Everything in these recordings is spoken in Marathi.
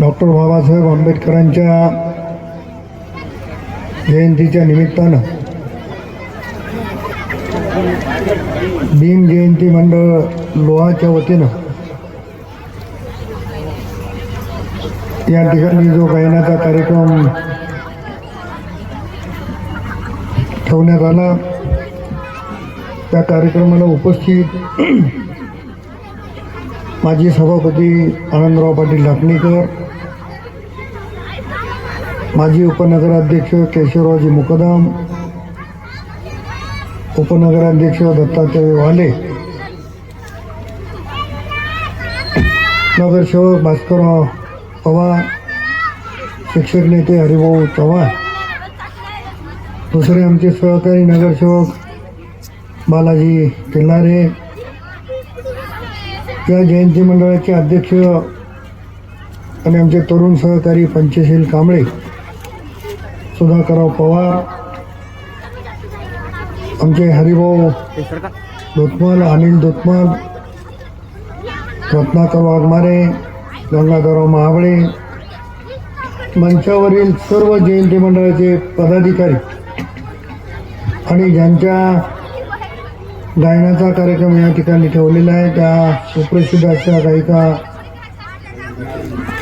डॉक्टर बाबासाहेब आंबेडकरांच्या जयंतीच्या निमित्तानं भीम जयंती मंडळ लोहाच्या वतीनं या ठिकाणी जो गायनाचा कार्यक्रम ठेवण्यात आला त्या कार्यक्रमाला उपस्थित माजी सभापती आनंदराव पाटील लाखणीकर माजी उपनगराध्यक्ष केशवरावजी मुकदम उपनगराध्यक्ष दत्तात्रय वाले नगरसेवक भास्करराव पवार शिक्षक नेते हरिभाऊ चव्हाण दुसरे आमचे सहकारी नगरसेवक बालाजी किल्लारे या जयंती मंडळाचे अध्यक्ष आणि आमचे तरुण सहकारी पंचशील कांबळे सुधाकरराव पवार आमचे हरिभाऊ धोतमल अनिल धोतमल रत्नाकर वाघमारे गंगाधरराव महाबळे मंचावरील सर्व जयंती मंडळाचे पदाधिकारी आणि ज्यांच्या गायनाचा कार्यक्रम या ठिकाणी ठेवलेला आहे. त्या सुप्रसिद्ध अशा गायिका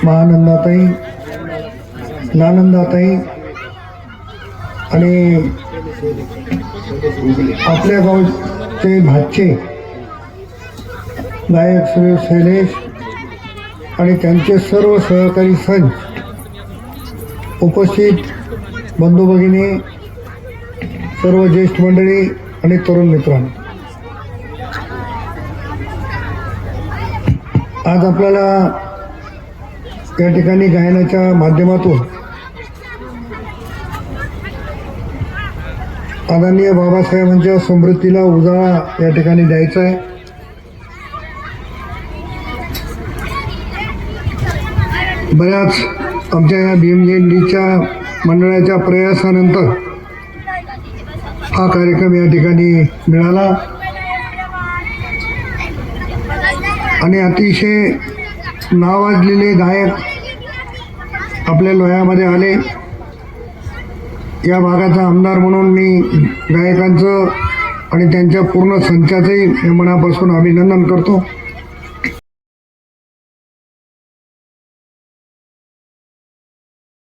महानंदाताई नानंदाताई आणि आपल्या गावचे भाचे गायक श्री शैलेश आणि त्यांचे सर्व सहकारी संच उपस्थित बंधू भगिनी सर्व ज्येष्ठ मंडळी आणि तरुण मित्रांनो. आज आपल्याला या ठिकाणी गायनाच्या माध्यमातून आदरणीय बाबासाहेबांच्या समृद्धीला उजाळा या ठिकाणी द्यायचा आहे. बऱ्याच आमच्या या भीमजेंडीच्या मंडळाच्या प्रयासानंतर हा कार्यक्रम या ठिकाणी मिळाला. आणि अतिशय नावाजलेले गायक आपल्या लोह्यामध्ये आले. या भागाचा आमदार म्हणून मी गायकांचं आणि त्यांच्या पूर्ण संचाचंही मनापासून अभिनंदन करतो.